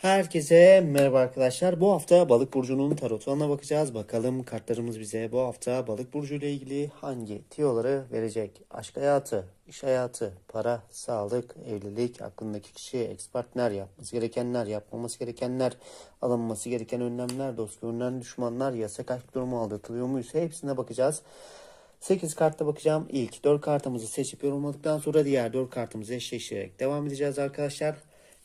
Herkese merhaba arkadaşlar. Bu hafta Balık burcunun tarotuna bakacağız. Bakalım kartlarımız bize bu hafta Balık burcu ile ilgili hangi tiyoları verecek? Aşk hayatı, iş hayatı, para, sağlık, evlilik, aklındaki kişi, ex partner, yapması gerekenler, yapmaması gerekenler, alınması gereken önlemler, dost görünen düşmanlar, yasak aşk durumu aldatılıyor muyuz? Hepsine bakacağız. 8 kartta bakacağım. İlk 4 kartımızı seçip yorumladıktan sonra diğer 4 kartımızı eşleştirerek devam edeceğiz arkadaşlar.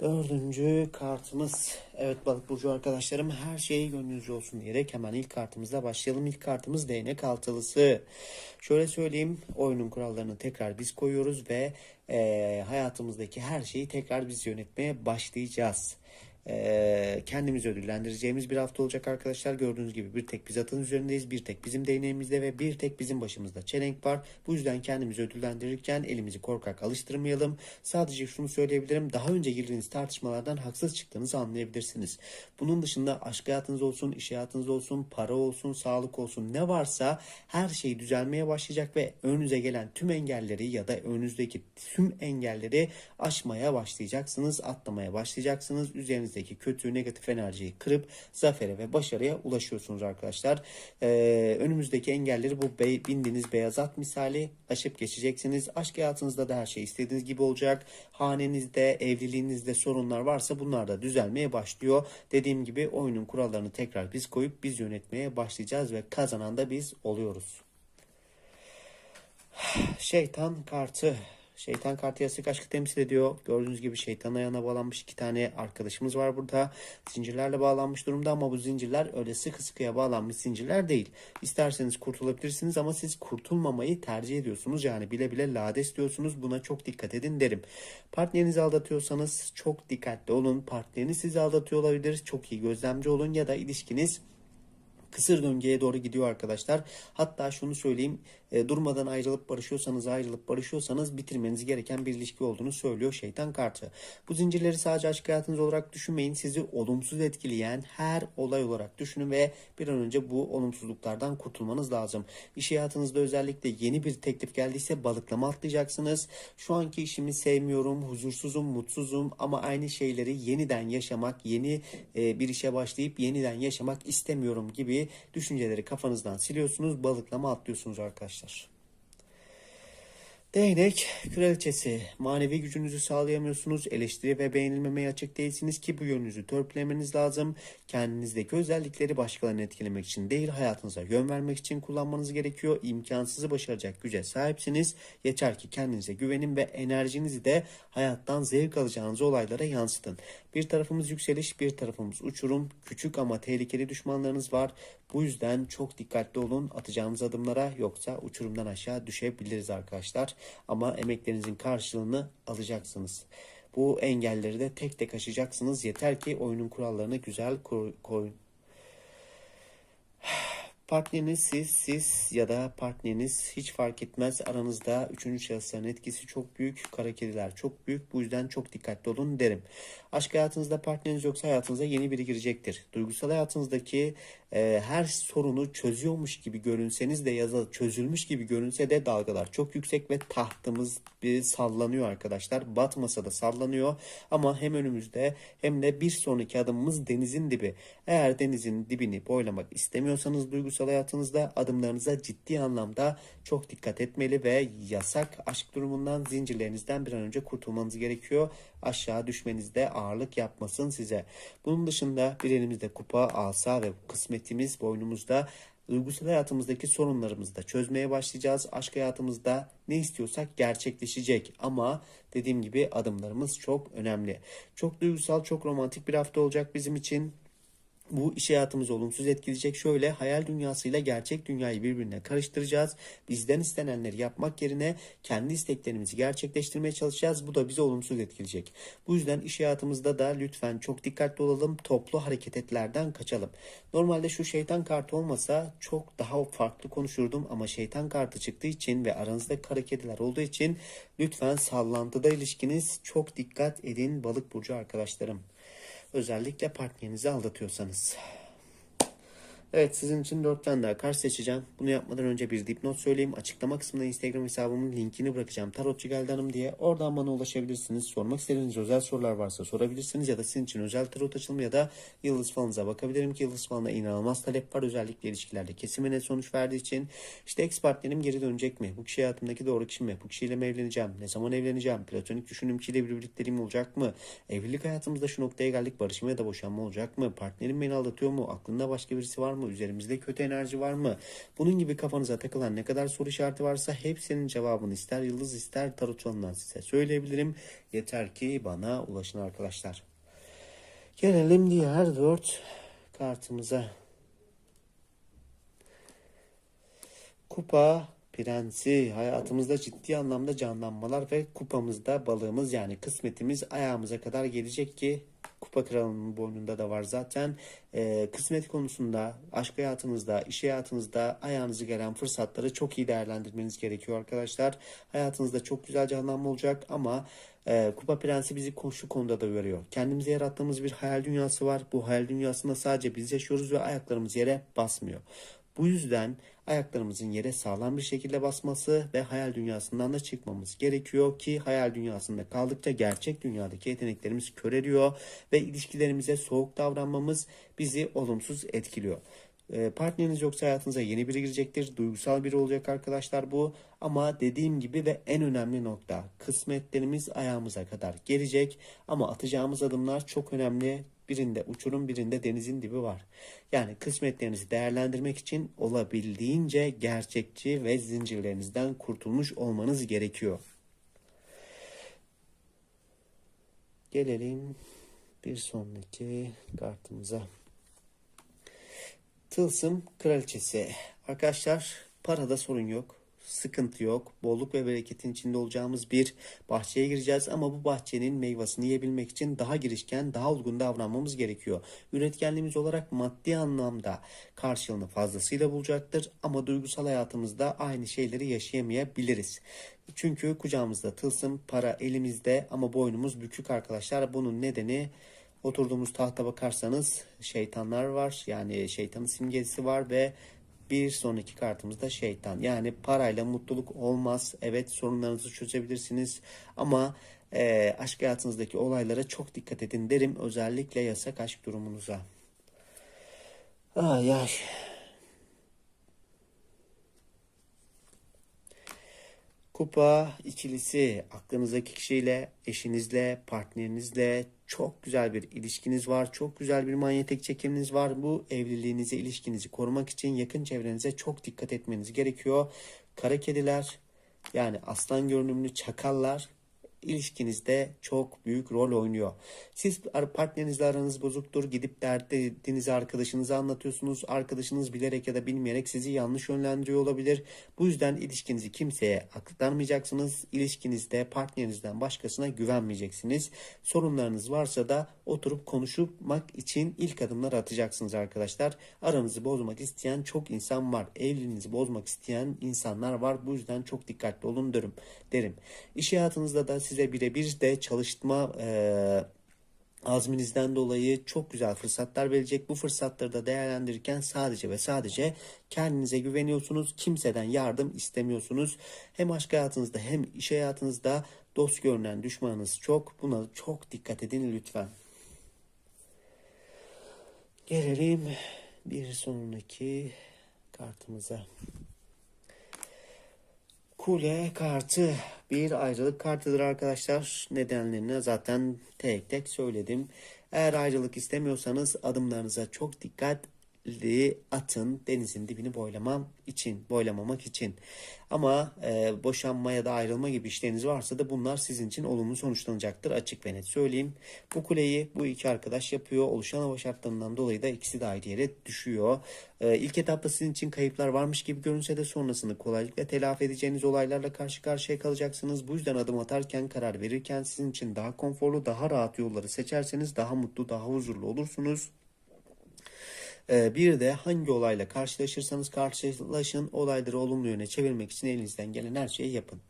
Dördüncü kartımız. Evet balık burcu arkadaşlarım her şey gönlünüzce olsun diyerek hemen ilk kartımızla başlayalım. İlk kartımız değnek altılısı. Şöyle söyleyeyim oyunun kurallarını tekrar biz koyuyoruz ve eee, hayatımızdaki her şeyi tekrar biz yönetmeye başlayacağız. Eee, kendimizi ödüllendireceğimiz bir hafta olacak arkadaşlar. Gördüğünüz gibi bir tek biz atın üzerindeyiz. Bir tek bizim değneğimizde ve bir tek bizim başımızda çelenk var. Bu yüzden kendimizi ödüllendirirken elimizi korkak alıştırmayalım. Sadece şunu söyleyebilirim. Daha önce girdiğiniz tartışmalardan haksız çıktığınızı anlayabilirsiniz. Bunun dışında aşk hayatınız olsun, iş hayatınız olsun, para olsun, sağlık olsun ne varsa her şey düzelmeye başlayacak ve önünüze gelen tüm engelleri ya da önünüzdeki tüm engelleri aşmaya başlayacaksınız, atlamaya başlayacaksınız. Üzerinizdeki kötü, negatif enerjiyi kırıp zafere ve başarıya ulaşıyorsunuz arkadaşlar. Ee, önümüzdeki engelleri bu be- bindiğiniz beyaz at misali aşıp geçeceksiniz. Aşk hayatınızda da her şey istediğiniz gibi olacak. Hanenizde, evliliğinizde sorunlar varsa bunlar da düzelmeye başlıyor. Dediğim gibi oyunun kurallarını tekrar biz koyup biz yönetmeye başlayacağız ve kazanan da biz oluyoruz. Şeytan kartı. Şeytan kartı yasak aşkı temsil ediyor. Gördüğünüz gibi şeytan ayağına bağlanmış iki tane arkadaşımız var burada. Zincirlerle bağlanmış durumda ama bu zincirler öyle sıkı sıkıya bağlanmış zincirler değil. İsterseniz kurtulabilirsiniz ama siz kurtulmamayı tercih ediyorsunuz. Yani bile bile lades diyorsunuz. Buna çok dikkat edin derim. Partnerinizi aldatıyorsanız çok dikkatli olun. Partneriniz sizi aldatıyor olabilir. Çok iyi gözlemci olun ya da ilişkiniz kısır döngüye doğru gidiyor arkadaşlar. Hatta şunu söyleyeyim e, durmadan ayrılıp barışıyorsanız ayrılıp barışıyorsanız bitirmeniz gereken bir ilişki olduğunu söylüyor şeytan kartı. Bu zincirleri sadece aşk hayatınız olarak düşünmeyin. Sizi olumsuz etkileyen her olay olarak düşünün ve bir an önce bu olumsuzluklardan kurtulmanız lazım. İş hayatınızda özellikle yeni bir teklif geldiyse balıklama atlayacaksınız. Şu anki işimi sevmiyorum, huzursuzum, mutsuzum ama aynı şeyleri yeniden yaşamak, yeni e, bir işe başlayıp yeniden yaşamak istemiyorum gibi düşünceleri kafanızdan siliyorsunuz. Balıklama atlıyorsunuz arkadaşlar arkadaşlar. Değnek kraliçesi. Manevi gücünüzü sağlayamıyorsunuz. Eleştiri ve beğenilmemeye açık değilsiniz ki bu yönünüzü törpülemeniz lazım. Kendinizdeki özellikleri başkalarını etkilemek için değil, hayatınıza yön vermek için kullanmanız gerekiyor. İmkansızı başaracak güce sahipsiniz. Yeter ki kendinize güvenin ve enerjinizi de hayattan zevk alacağınız olaylara yansıtın. Bir tarafımız yükseliş, bir tarafımız uçurum. Küçük ama tehlikeli düşmanlarınız var. Bu yüzden çok dikkatli olun atacağınız adımlara yoksa uçurumdan aşağı düşebiliriz arkadaşlar. Ama emeklerinizin karşılığını alacaksınız. Bu engelleri de tek tek aşacaksınız. Yeter ki oyunun kurallarını güzel koy- koyun. Partneriniz siz, siz ya da partneriniz hiç fark etmez. Aranızda üçüncü şahısların etkisi çok büyük. Kara kediler çok büyük. Bu yüzden çok dikkatli olun derim. Aşk hayatınızda partneriniz yoksa hayatınıza yeni biri girecektir. Duygusal hayatınızdaki e, her sorunu çözüyormuş gibi görünseniz de ya da çözülmüş gibi görünse de dalgalar çok yüksek ve tahtımız bir sallanıyor arkadaşlar. Batmasa da sallanıyor ama hem önümüzde hem de bir sonraki adımımız denizin dibi. Eğer denizin dibini boylamak istemiyorsanız duygusal hayatınızda adımlarınıza ciddi anlamda çok dikkat etmeli ve yasak aşk durumundan zincirlerinizden bir an önce kurtulmanız gerekiyor. Aşağı düşmenizde ağırlık yapmasın size. Bunun dışında bir elimizde kupa, asa ve kısmetimiz boynumuzda duygusal hayatımızdaki sorunlarımızı da çözmeye başlayacağız. Aşk hayatımızda ne istiyorsak gerçekleşecek ama dediğim gibi adımlarımız çok önemli. Çok duygusal, çok romantik bir hafta olacak bizim için. Bu iş hayatımızı olumsuz etkileyecek. Şöyle hayal dünyasıyla gerçek dünyayı birbirine karıştıracağız. Bizden istenenleri yapmak yerine kendi isteklerimizi gerçekleştirmeye çalışacağız. Bu da bizi olumsuz etkileyecek. Bu yüzden iş hayatımızda da lütfen çok dikkatli olalım. Toplu hareket etlerden kaçalım. Normalde şu şeytan kartı olmasa çok daha farklı konuşurdum ama şeytan kartı çıktığı için ve aranızda kara kediler olduğu için lütfen sallantıda ilişkiniz çok dikkat edin balık burcu arkadaşlarım. Özellikle partnerinizi aldatıyorsanız. Evet sizin için 4 tane daha kart seçeceğim. Bunu yapmadan önce bir dipnot söyleyeyim. Açıklama kısmına Instagram hesabımın linkini bırakacağım. Tarotçu Geldi Hanım diye. Oradan bana ulaşabilirsiniz. Sormak istediğiniz özel sorular varsa sorabilirsiniz. Ya da sizin için özel tarot açılımı ya da yıldız falınıza bakabilirim ki yıldız falına inanılmaz talep var. Özellikle ilişkilerde kesimine sonuç verdiği için. İşte ex partnerim geri dönecek mi? Bu kişi hayatımdaki doğru kişi mi? Bu kişiyle mi evleneceğim? Ne zaman evleneceğim? Platonik düşündüğüm kişiyle bir birlikteliğim olacak mı? Evlilik hayatımızda şu noktaya geldik. Barışma ya da boşanma olacak mı? Partnerim beni aldatıyor mu? Aklında başka birisi var mı? Üzerimizde kötü enerji var mı? Bunun gibi kafanıza takılan ne kadar soru işareti varsa hepsinin cevabını ister yıldız ister tarot falından size söyleyebilirim. Yeter ki bana ulaşın arkadaşlar. Gelelim diğer dört kartımıza. Kupa prensi hayatımızda ciddi anlamda canlanmalar ve kupamızda balığımız yani kısmetimiz ayağımıza kadar gelecek ki kupa kralının boynunda da var zaten. Ee, kısmet konusunda, aşk hayatınızda, iş hayatınızda ayağınızı gelen fırsatları çok iyi değerlendirmeniz gerekiyor arkadaşlar. Hayatınızda çok güzel canlanma olacak ama e, Kupa Prensi bizi şu konuda da uyarıyor. Kendimize yarattığımız bir hayal dünyası var. Bu hayal dünyasında sadece biz yaşıyoruz ve ayaklarımız yere basmıyor. Bu yüzden ayaklarımızın yere sağlam bir şekilde basması ve hayal dünyasından da çıkmamız gerekiyor ki hayal dünyasında kaldıkça gerçek dünyadaki yeteneklerimiz köreliyor ve ilişkilerimize soğuk davranmamız bizi olumsuz etkiliyor. E, partneriniz yoksa hayatınıza yeni biri girecektir. Duygusal biri olacak arkadaşlar bu. Ama dediğim gibi ve en önemli nokta kısmetlerimiz ayağımıza kadar gelecek. Ama atacağımız adımlar çok önemli. Birinde uçurum birinde denizin dibi var. Yani kısmetlerinizi değerlendirmek için olabildiğince gerçekçi ve zincirlerinizden kurtulmuş olmanız gerekiyor. Gelelim bir sonraki kartımıza. Tılsım Kraliçesi. Arkadaşlar parada sorun yok. Sıkıntı yok. Bolluk ve bereketin içinde olacağımız bir bahçeye gireceğiz ama bu bahçenin meyvasını yiyebilmek için daha girişken, daha olgun davranmamız gerekiyor. Üretkenliğimiz olarak maddi anlamda karşılığını fazlasıyla bulacaktır ama duygusal hayatımızda aynı şeyleri yaşayamayabiliriz. Çünkü kucağımızda tılsım, para elimizde ama boynumuz bükük arkadaşlar. Bunun nedeni Oturduğumuz tahta bakarsanız şeytanlar var. Yani şeytanın simgesi var ve bir sonraki kartımızda şeytan. Yani parayla mutluluk olmaz. Evet sorunlarınızı çözebilirsiniz ama e, aşk hayatınızdaki olaylara çok dikkat edin derim. Özellikle yasak aşk durumunuza. Ay ay. Kupa ikilisi aklınızdaki kişiyle, eşinizle, partnerinizle çok güzel bir ilişkiniz var. Çok güzel bir manyetik çekiminiz var. Bu evliliğinizi, ilişkinizi korumak için yakın çevrenize çok dikkat etmeniz gerekiyor. Kara kediler yani aslan görünümlü çakallar ilişkinizde çok büyük rol oynuyor. Siz partnerinizle aranız bozuktur. Gidip derdinizi arkadaşınıza anlatıyorsunuz. Arkadaşınız bilerek ya da bilmeyerek sizi yanlış yönlendiriyor olabilir. Bu yüzden ilişkinizi kimseye aktarmayacaksınız. İlişkinizde partnerinizden başkasına güvenmeyeceksiniz. Sorunlarınız varsa da oturup konuşmak için ilk adımlar atacaksınız arkadaşlar. Aranızı bozmak isteyen çok insan var. Evliliğinizi bozmak isteyen insanlar var. Bu yüzden çok dikkatli olun derim. derim. İş hayatınızda da size birebir de çalışma e, azminizden dolayı çok güzel fırsatlar verecek. Bu fırsatları da değerlendirirken sadece ve sadece kendinize güveniyorsunuz. Kimseden yardım istemiyorsunuz. Hem aşk hayatınızda hem iş hayatınızda dost görünen düşmanınız çok. Buna çok dikkat edin lütfen. Gelelim bir sonraki kartımıza. Kule kartı bir ayrılık kartıdır arkadaşlar. Nedenlerini zaten tek tek söyledim. Eğer ayrılık istemiyorsanız adımlarınıza çok dikkat atın denizin dibini boylamam için, boylamamak için. Ama e, boşanma ya da ayrılma gibi işleriniz varsa da bunlar sizin için olumlu sonuçlanacaktır. Açık ve net söyleyeyim. Bu kuleyi bu iki arkadaş yapıyor. Oluşan hava şartlarından dolayı da ikisi de ayrı yere düşüyor. E, ilk etapta sizin için kayıplar varmış gibi görünse de sonrasını kolaylıkla telafi edeceğiniz olaylarla karşı karşıya kalacaksınız. Bu yüzden adım atarken, karar verirken sizin için daha konforlu, daha rahat yolları seçerseniz daha mutlu, daha huzurlu olursunuz. Ee, Bir de hangi olayla karşılaşırsanız karşılaşın olayları olumlu yöne çevirmek için elinizden gelen her şeyi yapın.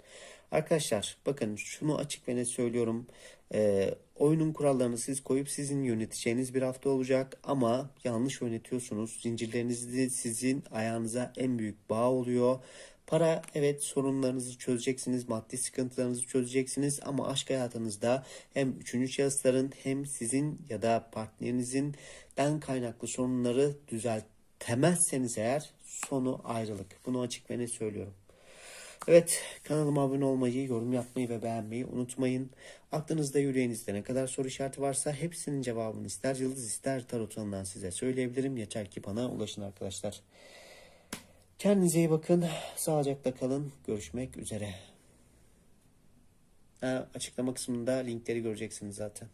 Arkadaşlar bakın şunu açık ve net söylüyorum. Ee, oyunun kurallarını siz koyup sizin yöneteceğiniz bir hafta olacak ama yanlış yönetiyorsunuz. Zincirleriniz sizin ayağınıza en büyük bağ oluyor. Para evet sorunlarınızı çözeceksiniz, maddi sıkıntılarınızı çözeceksiniz ama aşk hayatınızda hem üçüncü şahısların hem sizin ya da partnerinizin den kaynaklı sorunları düzeltemezseniz eğer sonu ayrılık. Bunu açık ve net söylüyorum. Evet kanalıma abone olmayı, yorum yapmayı ve beğenmeyi unutmayın. Aklınızda yüreğinizde ne kadar soru işareti varsa hepsinin cevabını ister yıldız ister tarot size söyleyebilirim. Yeter ki bana ulaşın arkadaşlar. Kendinize iyi bakın. Sağlıcakla kalın. Görüşmek üzere. Ha, açıklama kısmında linkleri göreceksiniz zaten.